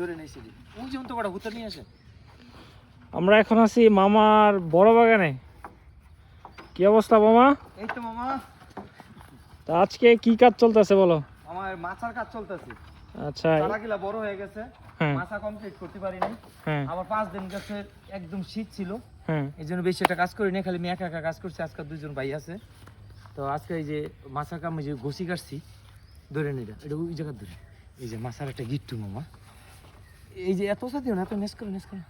ধরে নিয়েছি ওই যেমন তো কটা হুতা নিয়ে আসে। আমরা এখন আছি মামার বড় বাগানে। কি অবস্থা মামা? এই তো মামা। তা আজকে কি কাজ চলতেছে বলো? আমার মাছার কাজ চলতেছে। আচ্ছা চারাগুলা বড় হয়ে গেছে। হ্যাঁ। মাছা কমপ্লিট করতে পারি নাই হ্যাঁ। আমার পাঁচ দিন গেছে একদম শীত ছিল। হ্যাঁ। এই জন্য বেশি একটা কাজ করি না খালি আমি একা একা কাজ করছি আজকে দুজন ভাই আছে। তো আজকে এই যে মাছা কাম যে ঘষি কাটছি ধরে নিটা এটা ওই জায়গা ধরে। এই যে মাছার একটা গিট্টু মামা। এই যে এত সাথে না এত নেস করে নেস করে।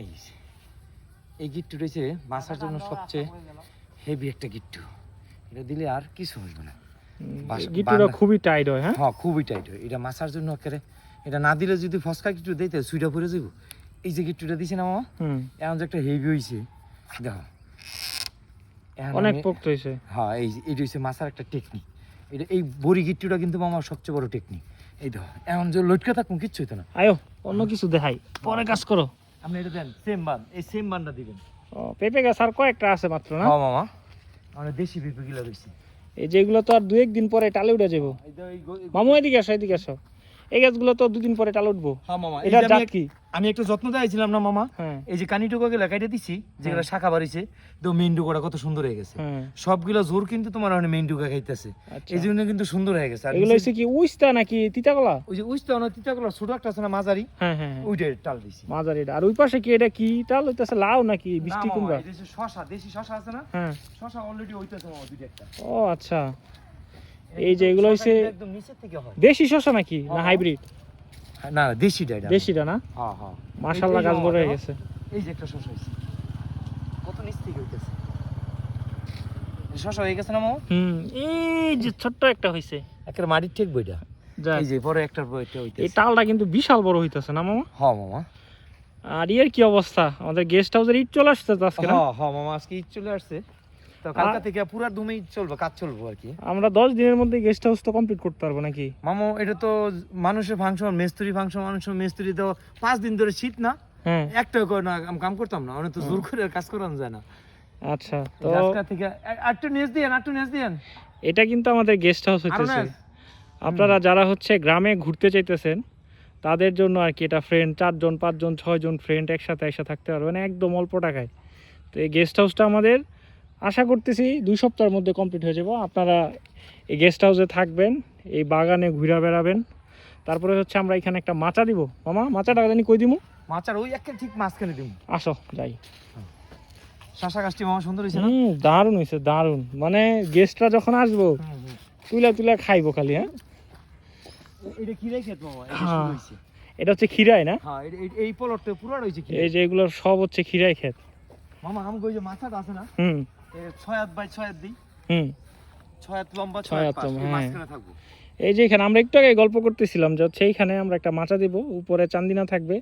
এই যে এই গিট্টু রয়েছে মাছার জন্য সবচেয়ে হেভি একটা গিট্টু। এটা দিলে আর কিছু হইবে না। গিট্টুটা খুবই টাইট হয় হ্যাঁ? হ্যাঁ খুবই টাইট হয়। এটা মাছার জন্য একেবারে এটা না দিলে যদি ফসকা গিট্টু দেয় তাহলে সুইটা পরে যাব এই যে গিট্টুটা দিছে না মামা? হুম। এখন যে একটা হেভি হয়েছে দেখো। অনেক পোক্ত হয়েছে হ্যাঁ এই এটা হচ্ছে মাছার একটা টেকনিক এটা এই বড়ি গিট্টুটা কিন্তু আমার সবচেয়ে বড় টেকনিক এই দেখো এখন যে লটকে থাকুন কিচ্ছু হইতো না। আয়ো অন্য কিছু দেখাই। পরে কাজ করো। আপনি এটা দেন সেম বান এই সেম বানটা দিবেন। ও, পেঁপে গাছ আর কয়েকটা আছে মাত্র না? হ্যাঁ মামা। আমরা দেশি পেঁপে গুলো রয়েছে এই যেগুলো তো আর দু একদিন পরে টালে উঠে যাব মামু এদিকে আসো এদিকে আসো। এই গাছগুলো তো দুদিন পরে টালে উঠবো। হ্যাঁ মামা এটা জাত আমি কি? আমি একটু যত্ন চাইছিলাম না মামা। হ্যাঁ। এই যে কানিটুকো গুলা দিছি যেগুলো শাখা বাড়িছে তো মেইনডুকোটা কত সুন্দর হয়ে গেছে। হ্যাঁ। সবগুলো জোর কিন্তু তোমার ওখানে মেইন ডুকা খাইতেছে। আচ্ছা। এই জন্য কিন্তু সুন্দর হয়ে গেছে। এগুলো হচ্ছে কি উইস্তা নাকি তিতাকলা? ওই যে উইস্তা না তিতাগুলো ছোট একটা আছে না মাঝারি। হ্যাঁ হ্যাঁ হ্যাঁ। টাল দিছি। মাঝারি আর ওই পাশে কি এটা কি টাল হইতেছে লাউ নাকি বৃষ্টি কুমড়া? শশা দেশি শশা আছে না? হ্যাঁ। শশা অলরেডি হইতেছে মামা দুইটা একটা। ও আচ্ছা। এই যে এগুলো হইছে হয় দেশি শসা নাকি? না হ্যাঁ। হাইব্রিড না না দেশিটা এটা। দেশিটা না? হ্যাঁ হ্যাঁ। মাশাল্লাহ এই যে গাছ বড় হয়ে গেছে। এই যে একটা শশা হইছে কত নিচ থেকে হইতেছে এই শশা হয়ে গেছে না মামা? হুম এই যে ছোট্ট একটা হইছে একটা মাটির ঠিক বইটা। এই যে পরে পর একটা এই হইতেছে টালটা কিন্তু বিশাল বড় হইতেছে না মামা? হ্যাঁ মামা। আর ইয়ের কি অবস্থা? আমাদের গেস্ট হাউসের ইট চলে আসছে তো আজকে না? হ্যাঁ হ্যাঁ মামা আজকে ইট চলে আসছে। তো কালকা থেকে পুরা দুমে ঈদ চলবে কাজ চলবো আর কি। আমরা দশ দিনের মধ্যে গেস্ট হাউস তো কমপ্লিট করতে পারব নাকি? মামা এটা তো মানুষের ফাংশন মেস্তুরি ফাংশন মানুষের মেস্তুরি তো পাঁচ দিন ধরে শীত না? হ্যাঁ। একটা করে না আমি কাম করতাম না অনেক তো জোর করে কাজ করানো যায় না। আচ্ছা তো রাস্তা থেকে একটু নেস দিয়েন একটু নেস দিয়েন। এটা কিন্তু আমাদের গেস্ট হাউস হইতেছে। আপনারা যারা হচ্ছে গ্রামে ঘুরতে চাইতেছেন তাদের জন্য আর কি এটা ফ্রেন্ড চারজন পাঁচজন ছয়জন ফ্রেন্ড একসাথে একসাথে থাকতে পারবেন একদম অল্প টাকায়। তো এই গেস্ট হাউসটা আমাদের আশা করতেছি দুই সপ্তাহের মধ্যে কমপ্লিট হয়ে যাব। আপনারা এই গেস্ট হাউসে থাকবেন এই বাগানে ঘুরে বেড়াবেন। তারপরে হচ্ছে আমরা এখানে একটা মাচা দিব। মামা মাচাটা জানি কই দিব মাচার ওই একটা ঠিক মাঝখানে দিব আসো যাই। শাসা গাছটি মামা সুন্দর হয়েছে না? হুম দারুণ হয়েছে দারুণ। মানে গেস্টরা যখন আসব হুম। তুলে তুলে খাইবো খালি হ্যাঁ? এটা কি রেখে মামা এটা হ্যাঁ। হচ্ছে খিরাই না? হ্যাঁ এই- পলটটা পুরো রয়েছে এই যে এগুলো সব হচ্ছে খিরাই ক্ষেত মামা আমি কই যে মাথাটা আছে না? হুম। ছয় হাত বাই ছয় হাত দিই। হুম। ছয় হাত লম্বা ছয় ছয় হাত হাত পাশ, লম্বা, এই হ্যাঁ। মাঝখানে থাকব। এই যে এখানে আমরা একটু আগে গল্প করতেছিলাম যে হচ্ছে এইখানে আমরা একটা মাচা দিব উপরে চান্দিনা থাকবে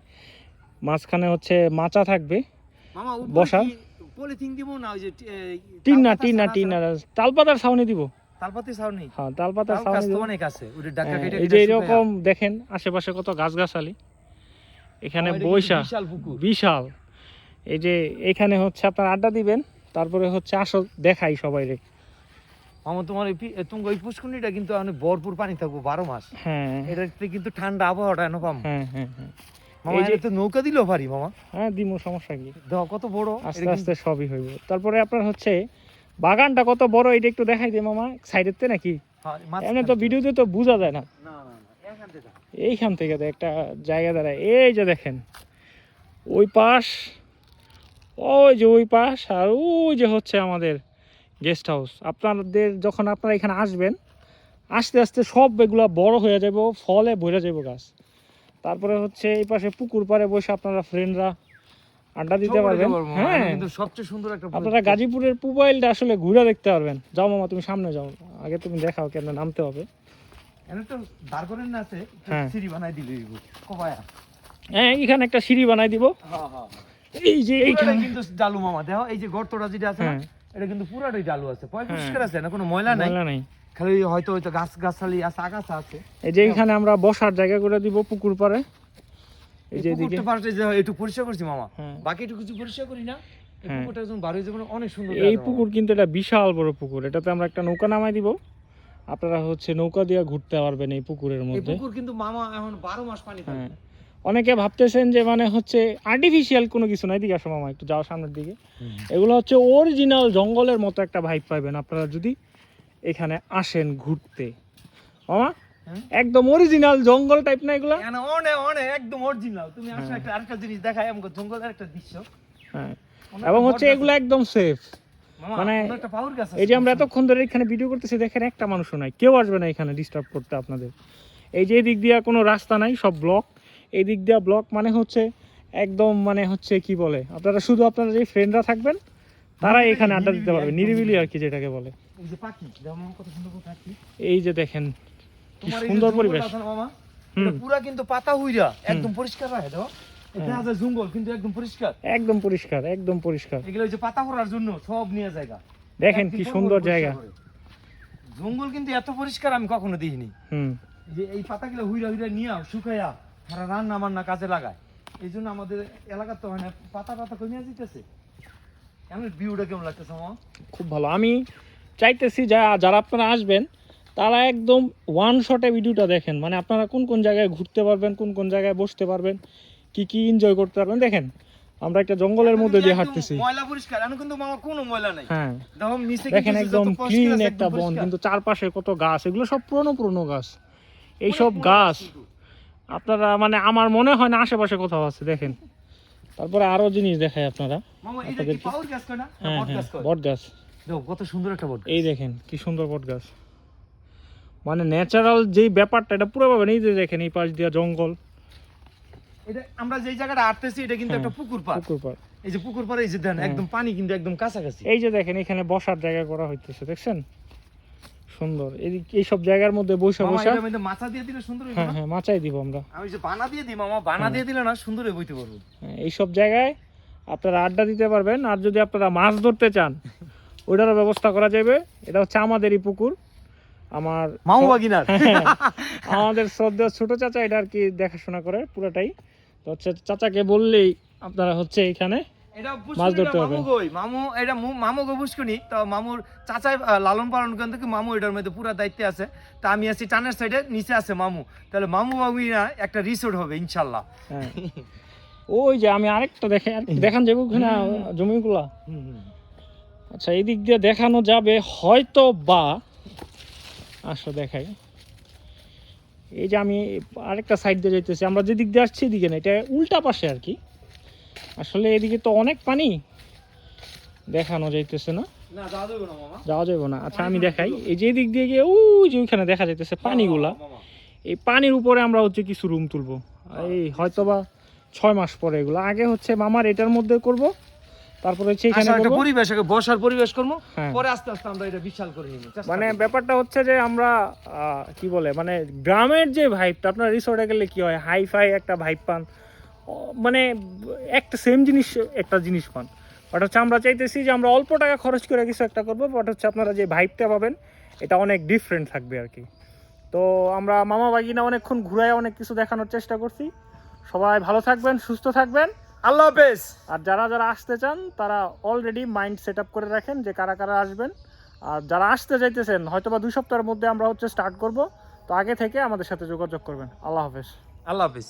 মাঝখানে হচ্ছে মাচা থাকবে বসা? পলিথিন দিব না ওই যে টিন না টিন না টিন না তালপাতার ছাউনি দিব। ছাউনি? হ্যাঁ তালপাতার ছাউনি গাছ তো অনেক আছে ওটা ডাকা হ্যাঁ, কেটে এই যে এরকম দেখেন আশেপাশে কত গাছগাছালি। এখানে আমার এটা কিন্তু বৈশা বিশাল পুকুর। বিশাল। এই যে এখানে হচ্ছে আপনার আড্ডা দিবেন তারপরে হচ্ছে আসো দেখাই সবাই রে আমার তোমার তোমার ওই পুষ্করণীটা কিন্তু অনেক ভরপুর পানি থাকব বারো মাস। হ্যাঁ। এটাতে কিন্তু ঠান্ডা আবহাওয়াটা এনে পাম হ্যাঁ হ্যাঁ হ্যাঁ। মামা এটা তো নৌকা দিলেও পারি মামা? হ্যাঁ দিমু সমস্যা কি? দেখো কত বড় আস্তে আস্তে সবই হইব। তারপরে আপনার হচ্ছে বাগানটা কত বড় এটা একটু দেখাই দে মামা। সাইডের তে নাকি? হ্যাঁ, এমনি তো ভিডিওতে তো বোঝা যায় না। এইখান থেকে। একটা জায়গা দাঁড়ায়। এই যে দেখেন ওই পাশ ওই যে ওই পাশ আর ওই যে হচ্ছে আমাদের গেস্ট হাউস আপনাদের যখন আপনারা এখানে আসবেন আস্তে আস্তে সব এগুলা বড় হয়ে যাবে ফলে ভরে যাবে গাছ। তারপরে হচ্ছে এই পাশে পুকুর পাড়ে বসে আপনারা ফ্রেন্ডরা আড্ডা দিতে পারবেন। হ্যাঁ। কিন্তু সবচেয়ে সুন্দর একটা আপনারা গাজীপুরের মোবাইলটা আসলে ঘুরে দেখতে পারবেন। যাও মামা তুমি সামনে যাও। আগে তুমি দেখাও কেন নামতে হবে। হ্যাঁ। হ্যাঁ এখানে একটা সিঁড়ি বানাই দিব। হ্যাঁ হ্যাঁ। এই যে এইখানে। কিন্তু ডালু মামা। দেখো এই যে গর্তটা যেটা আছে না হ্যাঁ। এটা কিন্তু পুরাটাই ডালু আছে। হ্যাঁ। পরিষ্কার আছে না? কোনো ময়লা নাই? ময়লা নাই। খালি হয়তো হয়তো গাছ গাছালি আছে আগাছা আছে। এই যে এখানে আমরা বসার জায়গা করে দিব পুকুর পাড়ে। এই যে এদিকে পুকুরটা পাশে যে একটু পরিষ্কার করছি মামা। হ্যাঁ। বাকি একটু কিছু পরিষ্কার করি না? এই পুকুর কিন্তু এটা বিশাল বড় পুকুর। এটাতে আমরা একটা নৌকা নামাই দিব। আপনারা হচ্ছে নৌকা দিয়ে ঘুরতে পারবেন এই পুকুরের মধ্যে। পুকুর কিন্তু মামা এখন বারো মাস পানি থাকে অনেকে ভাবতেছেন যে মানে হচ্ছে আর্টিফিশিয়াল কোনো কিছু নাই। দিকে আসো মামা একটু যাওয়ার সামনের দিকে। এগুলো হচ্ছে অরিজিনাল জঙ্গলের মতো একটা ভাইব পাইবেন আপনারা যদি এখানে আসেন ঘুরতে। মামা একদম অরিজিনাল জঙ্গল টাইপ না এগুলো? এখানে অনেক অনেক একদম অরিজিনাল তুমি আসো হ্যাঁ। একটা আরেকটা জিনিস দেখাই আমাকে জঙ্গলের একটা দৃশ্য। হ্যাঁ। এবং হচ্ছে এগুলো একদম সেফ মানে এই যে আমরা এতক্ষণ ধরে এখানে ভিডিও করতেছি দেখেন একটা মানুষও নাই। কেউ আসবে না এখানে ডিস্টার্ব করতে আপনাদের। এই যে দিক দিয়ে কোনো রাস্তা নাই সব ব্লক এই দিক দিয়ে ব্লক মানে হচ্ছে একদম মানে হচ্ছে কি বলে? আপনারা শুধু আপনারা যে ফ্রেন্ডরা থাকবেন তারা এখানে আড্ডা দিতে পারবে। নিরিবিলি নিরিবিলি। আর কি যেটাকে বলে। এই যে দেখেন কি সুন্দর পরিবেশ। পুরা কিন্তু পাতা হইরা একদম পরিষ্কার রাখে দাও হ্যাঁ। দেখা যায় জঙ্গল কিন্তু একদম পরিষ্কার। একদম পরিষ্কার একদম পরিষ্কার। এগুলো ওই যে পাতা পড়ার জন্য সব নিয়ে জায়গা। দেখেন কি সুন্দর জায়গা। জঙ্গল কিন্তু এত পরিষ্কার আমি কখনো দেখিনি। হুম। এই যে এই পাতাগুলো হুইরা হুইরা নিয়ে শুকাইয়া তারা রান্না বান্না কাজে লাগায়। এই জন্য আমাদের এলাকার তো মানে পাতা পাতা কমিয়ে দিতেছে। এমন ভিউটা কেমন লাগতেছে মামা? খুব ভালো। আমি চাইতেছি যা যারা আপনারা আসবেন তারা একদম ওয়ান শটে ভিডিওটা দেখেন। মানে আপনারা কোন কোন জায়গায় ঘুরতে পারবেন কোন কোন জায়গায় বসতে পারবেন কি কি এনজয় করতে পারবেন দেখেন আমরা একটা জঙ্গলের মধ্যে দিয়ে হাঁটতেছি। ময়লা পরিষ্কার এখন কিন্তু মামা কোনো ময়লা নাই। হ্যাঁ। দেখেন একদম ক্লিন একটা বন কিন্তু চারপাশে কত গাছ এগুলো সব পুরনো পুরনো গাছ। এইসব গাছ। আপনারা মানে আমার মনে হয় না আশেপাশে কোথাও আছে দেখেন। তারপরে আরও জিনিস দেখায় আপনারা হ্যাঁ বট হ্যাঁ গাছ কত সুন্দর একটা বট এই দেখেন কি সুন্দর বট গাছ। মানে ন্যাচারাল যেই ব্যাপারটা এটা পুরো পাবেন এই যে দেখেন এই পাশ দিয়া জঙ্গল। এটা আমরা যেই জায়গাটা আটতেছি এটা কিন্তু হ্যাঁ, একটা পুকুর পাড়। পুকুর পাড়। এই যে পুকুর পাড়ে এই যে দেন হ্যাঁ। একদম পানি কিন্তু একদম কাছাকাছি। এই যে দেখেন এখানে বসার জায়গা করা হইতেছে দেখছেন? সুন্দর। এই- এইসব জায়গার মধ্যে বসে বসে মাছা দিয়ে দিলে সুন্দর হ্যাঁ হ্যাঁ মাচাই দিব আমরা। আমি যে বানা দিয়ে দিই মামা বানা হ্যাঁ। দিয়ে দিলে না সুন্দর হয়ে বইতে পারব। হ্যাঁ, এইসব জায়গায় আপনারা আড্ডা দিতে পারবেন আর যদি আপনারা মাছ ধরতে চান ওইটারও ব্যবস্থা করা যাবে। এটা হচ্ছে আমাদেরই পুকুর। আমার মামু বাগিনার। হ্যাঁ, আমাদের শ্রদ্ধেয় ছোট চাচা এটা আর কি দেখাশোনা করে পুরোটাই। তো হচ্ছে চাচাকে বললেই আপনারা হচ্ছে এখানে মাছ ধরতে হবে। মামু মামু এটা মামু গো পুষ্কনি তো মামুর চাচাই লালন পালন করেন থেকে মামু এটার মধ্যে পুরো দায়িত্বে আছে। তা আমি আছি টানের সাইডে নিচে আছে মামু। তাহলে মামু বাবুইনা একটা রিসোর্ট হবে ইনশাল্লাহ হ্যাঁ। ওই যে আমি আরেকটা দেখে দেখান যাব ওখানে জমিগুলা? আচ্ছা এই দিক দিয়ে দেখানো যাবে হয়তো বা আসো দেখাই। এই যে আমি আরেকটা সাইড দিয়ে যাইতেছি আমরা যে দিক দিয়ে আসছি এদিকে না এটা উল্টা পাশে আর কি। আসলে এদিকে তো অনেক পানি। দেখানো যাইতেছে না। যাওয়া যাবে না আচ্ছা আমি দেখাই। এই যে দিক দিয়ে গিয়ে ওই যে ওইখানে দেখা যাইতেছে পানিগুলা। এই পানির উপরে আমরা হচ্ছে কিছু রুম তুলবো। এই হয়তোবা ছয় মাস পরে এগুলো। আগে হচ্ছে মামার এটার মধ্যে করব। তারপরে হচ্ছে এখানে আচ্ছা, একটা পরিবেশ বসার পরিবেশ করব। হ্যাঁ। পরে আস্তে আস্তে আমরা এটা বিশাল করে নিব। মানে ব্যাপারটা হচ্ছে যে আমরা আহ, কি বলে মানে গ্রামের যে ভাইবটা আপনার রিসোর্টে গেলে কি হয়? হাই ফাই একটা ভাইব পান। মানে একটা সেম জিনিস একটা জিনিস পান। বাট হচ্ছে আমরা চাইতেছি যে আমরা অল্প টাকা খরচ করে কিছু একটা করব বাট হচ্ছে আপনারা যে ভাইবটা পাবেন এটা অনেক ডিফারেন্ট থাকবে আর কি। তো আমরা মামা বাগিনা অনেকক্ষণ ঘুরায় অনেক কিছু দেখানোর চেষ্টা করছি। সবাই ভালো থাকবেন সুস্থ থাকবেন। আল্লাহ হাফেজ! আর যারা যারা আসতে চান তারা অলরেডি মাইন্ড সেট আপ করে রাখেন যে কারা কারা আসবেন। আর যারা আসতে চাইতেছেন হয়তো বা দুই সপ্তাহের মধ্যে আমরা হচ্ছে স্টার্ট করব। তো আগে থেকে আমাদের সাথে যোগাযোগ করবেন। আল্লাহ হাফেজ। আল্লাহ হাফেজ।